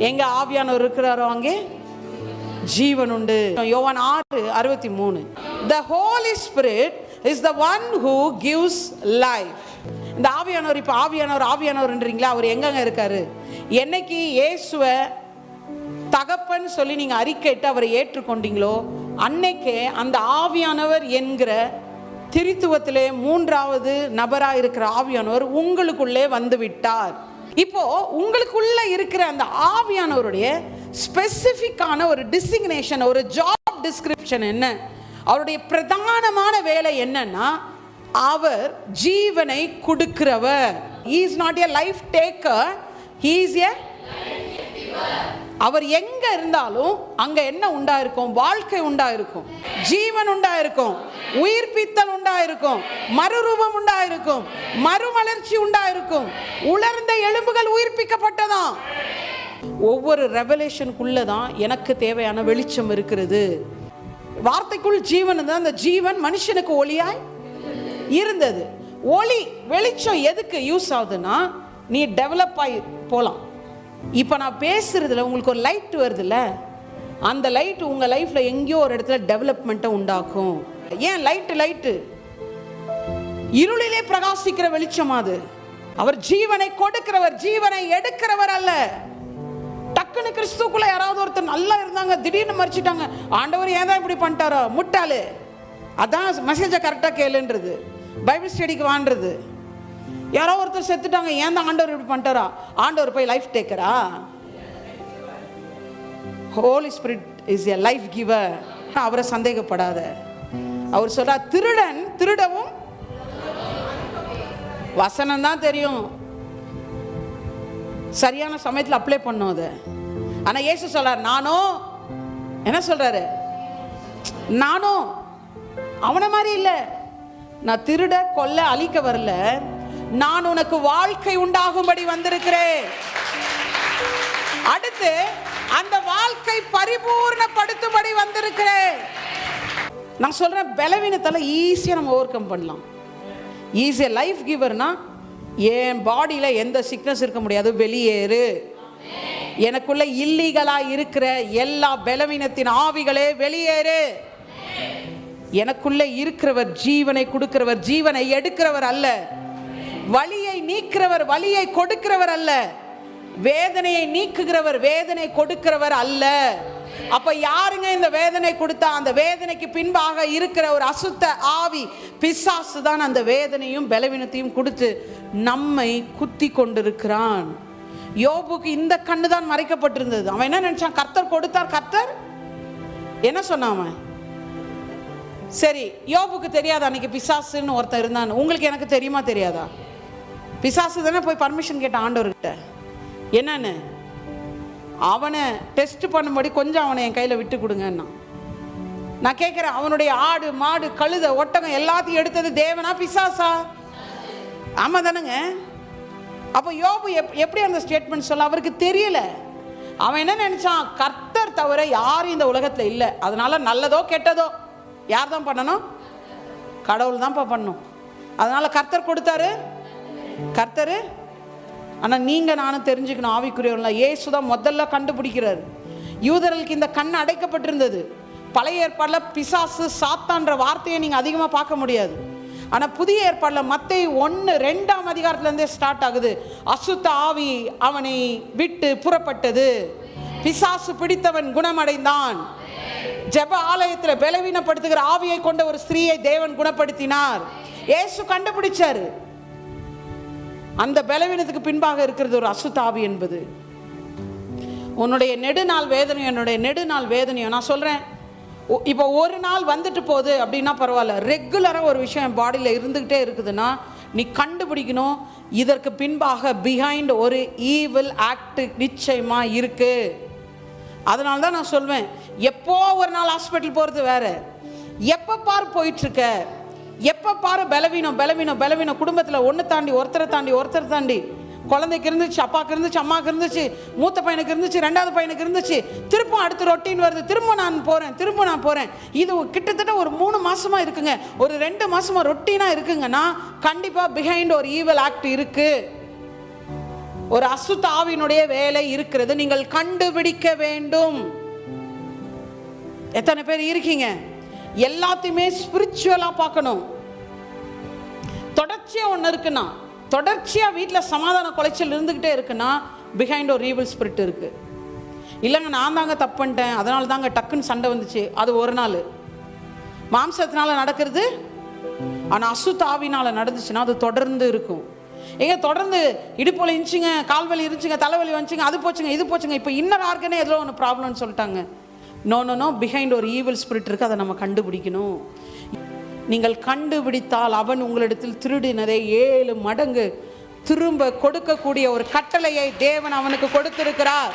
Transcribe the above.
எங்க ஆவியானவர் இருக்கிறாரோ அங்கே? ஜீவன் உண்டு யோவான் ஆறு அறுபத்தி மூணு the holy spirit is the one who gives life இந்த ஆவியானவர் இப்போ ஆவியானவர் ஆவியானவர்ன்றீங்களா? அவர் எங்கங்க இருக்காரு? என்னைக்கு இயேசுவை தகப்பன் சொல்லி நீங்கள் அறிக்கைட்டு அவரை ஏற்றுக்கொண்டீங்களோ அன்னைக்கே அந்த ஆவியானவர் என்கிற திரித்துவத்திலே மூன்றாவது நபராக இருக்கிற ஆவியானவர் உங்களுக்குள்ளே வந்து விட்டார். இப்போ உங்களுக்குள்ள இருக்கிற அந்த ஆவியானவருடைய ஸ்பெசிஃபிக்கான ஒரு டிசிக்னேஷன் ஒரு ஜாப் டிஸ்கிரிப்ஷன் என்ன? அவருடைய பிரதானமான வேலை என்னன்னா அவர் ஜீவனை கொடுக்கிறவர். Is not a life taker he's a அவர் எங்க இருந்தாலும் அங்க என்ன உண்டா இருக்கும் வாழ்க்கை உண்டா இருக்கும் ஜீவன் உண்டா இருக்கும் உயிர்ப்பித்தல் உண்டா இருக்கும் மறுரூபம் உண்டா இருக்கும் மறுமலர்ச்சி உண்டா இருக்கும் உலர்ந்த எலும்புகள் உயிர்ப்பிக்கப்பட்டதாம். ஒவ்வொரு ரெவலேஷனுக்குள்ளே தான் எனக்கு தேவையான வெளிச்சம் இருக்கிறது. வார்த்தைக்குள் ஜீவன் தான் அந்த ஜீவன் மனுஷனுக்கு ஒளியாய் இருந்தது. ஒளி வெளிச்சம் எதுக்கு யூஸ் ஆகுதுன்னா நீ டெவலப் ஆகி போகலாம் இப்போ நான் பேசுறதுல உங்களுக்கு ஒரு லைட் வருதுல்ல? அந்த லைட் உங்கள் லைஃப்பில் எங்கேயோ ஒரு இடத்துல டெவலப்மெண்ட்டை உண்டாக்கும். ஏன் லைட்டு லைட்டு இருளிலே பிரகாசிக்கிற வெளிச்சம் அது. அவர் ஜீவனை கொடுக்கிறவர் ஜீவனை எடுக்கிறவர் அல்ல. டக்குன்னு கிறிஸ்துக்குள்ள யாராவது ஒருத்தர் நல்லா இருந்தாங்க திடீர்னு மறிச்சிட்டாங்க ஆண்டவர் ஏன் தான் இப்படி பண்ணிட்டாரோ? முட்டாளு. அதான் மெசேஜை கரெக்டாக கேளுன்றது. பைபிள் ஸ்டடிக்கு வான்றது. யாரோ ஒருத்தர் செத்துட்டாங்க ஏன் தான் ஆண்டவர் இப்படி பண்ணிட்டாரா? ஆண்டவர் போய் life டேக்கரா holy spirit is a life giver அவரை சந்தேகப்படாத. அவர் சொல்கிறார் திருடன் திருடவும் வசனம் தான் தெரியும். சரியான சமயத்தில் அப்ளை பண்ணும் அது. ஆனால் ஏசு சொல்றார் நானும் என்ன சொல்றாரு? நானும் அவனை மாதிரி இல்லை. நான் திருட கொல்ல அழிக்க வரல. நான் உனக்கு வாழ்க்கை உண்டாகும்படி வந்திருக்கிறேன். அடுத்து அந்த வாழ்க்கை பரிபூர்ணப்படுத்தும்படி வந்திருக்கிறேன். நான் சொல்றேன் பலவீனத்தால ஈஸியாக நம்ம ஓவர் கம் பண்ணலாம். ஈஸ் எ லைஃப் கிவர்னா என் பாடியில் எந்த சிக்னஸ் இருக்க முடியாது வெளியேறு. எனக்குள்ள இல்லீகலாக இருக்கிற எல்லா பலவீனத்தின் ஆவிகளே வெளியேறு. எனக்குள்ள இருக்கிறவர் ஜீவனை கொடுக்கிறவர் ஜீவனை எடுக்கிறவர் அல்ல. வலியை நீக்கிறவர் வலியை கொடுக்கிறவர் அல்ல. வேதனையை நீக்குகிறவர் வேதனை கொடுக்கிறவர் அல்ல. அப்ப யாருங்க இந்த வேதனை கொடுத்தா? அந்த வேதனைக்கு பின்பாக இருக்கிற ஒரு அசுத்த ஆவி பிசாசு தான் அந்த வேதனையும் பலவீனத்தையும் கொடுத்து நம்மை குத்தி கொண்டிருக்கிறான். யோபுக்கு இந்த கண்ணு தான் மறைக்கப்பட்டிருந்தது. அவன் என்ன நினைச்சான்? கர்த்தர் கொடுத்தார் கர்த்தர்? என்ன சொன்னான் அவன்? சரி யோபுக்கு தெரியாதா? அன்னைக்கு பிசாசுன்னு ஒருத்தன் இருந்தான். உங்களுக்கு எனக்கு தெரியுமா தெரியாதா? பிசாசு தானே போய் பர்மிஷன் கேட்டான் ஆண்டவர்கிட்ட. என்னன்னு? அவனை டெஸ்ட் பண்ணும்படி கொஞ்சம் அவனை என் கையில் விட்டு கொடுங்கன்னா நான் கேட்குறேன் அவனுடைய ஆடு மாடு கழுத ஒட்டகம் எல்லாத்தையும் எடுத்தது தேவனா பிசாசா? ஆமாம் தானுங்க. அப்போ யோபு எப் எப்படி அந்த ஸ்டேட்மெண்ட் சொல்ல அவருக்கு தெரியல. அவன் என்ன நினச்சான்? கர்த்தர் தவிர யாரும் இந்த உலகத்தில் இல்லை. அதனால நல்லதோ கெட்டதோ யார் தான் பண்ணணும்? கடவுள் தான்ப்பா பண்ணணும் அதனால கர்த்தர் கொடுத்தாரு? கர்த்தர் ஆனால் நீங்கள் நானும் தெரிஞ்சுக்கணும் ஆவிக்குரியவர்கள. ஏசு தான் முதல்ல கண்டுபிடிக்கிறார். யூதர்களுக்கு இந்த கண் அடைக்கப்பட்டிருந்தது. பழைய ஏற்பாடில் பிசாசு சாத்தான்ற வார்த்தையை நீங்கள் அதிகமாக பார்க்க முடியாது. ஆனால் புதிய ஏற்பாடில் மத்தை ஒன்று ரெண்டாம் அதிகாரத்துலேருந்தே ஸ்டார்ட் ஆகுது. அசுத்த ஆவி அவனை விட்டு புறப்பட்டது. பிசாசு பிடித்தவன் குணமடைந்தான். ஜெப ஆலயத்தில் பலவீனப்படுத்துகிற ஆவியை கொண்ட ஒரு ஸ்திரீயை தேவன் குணப்படுத்தினார். ஏசு கண்டுபிடிச்சாரு. அந்த பலவீனத்துக்கு பின்பாக இருக்கிறது ஒரு அசுத்தாவி என்பது. உன்னுடைய நெடுநாள் வேதனையும் என்னுடைய நெடுநாள் வேதனையும் நான் சொல்கிறேன் இப்போ ஒரு நாள் வந்துட்டு போகுது அப்படின்னா பரவாயில்ல. ரெகுலராக ஒரு விஷயம் என் பாடியில் இருந்துக்கிட்டே இருக்குதுன்னா நீ கண்டுபிடிக்கணும். இதற்கு பின்பாக பிஹைண்ட் ஒரு ஈவில் ஆக்ட் நிச்சயமாக இருக்குது அதனால தான் நான் சொல்வேன் எப்போ ஒரு நாள் ஹாஸ்பிட்டல் போகிறது வேறு? எப்போ பார் போயிட்டுருக்க எப்போ பாரு பலவீனம் பலவீனம் பலவீனம். குடும்பத்தில் ஒன்று தாண்டி ஒருத்தரை தாண்டி ஒருத்தரை தாண்டி. குழந்தைக்கு இருந்துச்சு அப்பாவுக்கு இருந்துச்சு அம்மாவுக்கு இருந்துச்சு மூத்த பையனுக்கு இருந்துச்சு ரெண்டாவது பையனுக்கு இருந்துச்சு. திரும்ப அடுத்து ரொட்டீன் வருது. திரும்ப நான் போகிறேன் திரும்ப நான் போகிறேன் இது கிட்டத்தட்ட ஒரு மூணு மாதமாக இருக்குங்க. ஒரு ரெண்டு மாதமாக ரொட்டீனாக இருக்குங்கன்னா கண்டிப்பாக பிஹைண்ட் ஒரு ஈவல் ஆக்ட் இருக்குது ஒரு அசுத்தாவினுடைய வேலை இருக்கிறது. நீங்கள் கண்டுபிடிக்க வேண்டும். எத்தனை பேர் இருக்கீங்க? எல்லாத்தையுமே ஸ்பிரிச்சுவலாக பார்க்கணும். தொடர்ச்சியாக ஒன்று இருக்குன்னா தொடர்ச்சியாக வீட்டில் சமாதான குலைச்சல் இருந்துக்கிட்டே இருக்குன்னா பிஹைண்ட் ஒரு ஈவில் ஸ்பிரிட் இருக்குது இல்லைங்க நான் தாங்க தப்பு பண்ணிட்டேன் அதனால தாங்க டக்குன்னு சண்டை வந்துச்சு அது ஒரு நாள். மாம்சத்தினால நடக்கிறது ஆனால் அசுத்தாவினால் நடந்துச்சுன்னா அது தொடர்ந்து இருக்கும். ஏங்க தொடர்ந்து இடுப்பில் இருந்துச்சுங்க கால்வலி இருந்துச்சுங்க தலைவலி வந்துச்சுங்க அது போச்சுங்க இது போச்சுங்க இப்போ இன்னர் ஆர்கனே ஏதோ ஒன்று ப்ராப்ளம்னு சொல்லிட்டாங்க. நோ நோ நோ பிஹைண்ட் ஒரு ஈவில் ஸ்பிரிட் இருக்குது அதை நம்ம கண்டுபிடிக்கணும். நீங்கள் கண்டுபிடித்தால் அவன் உங்களிடத்தில் திருடினதை ஏழு மடங்கு திரும்ப கொடுக்கக்கூடிய ஒரு கட்டளையை தேவன் அவனுக்கு கொடுத்திருக்கிறார்.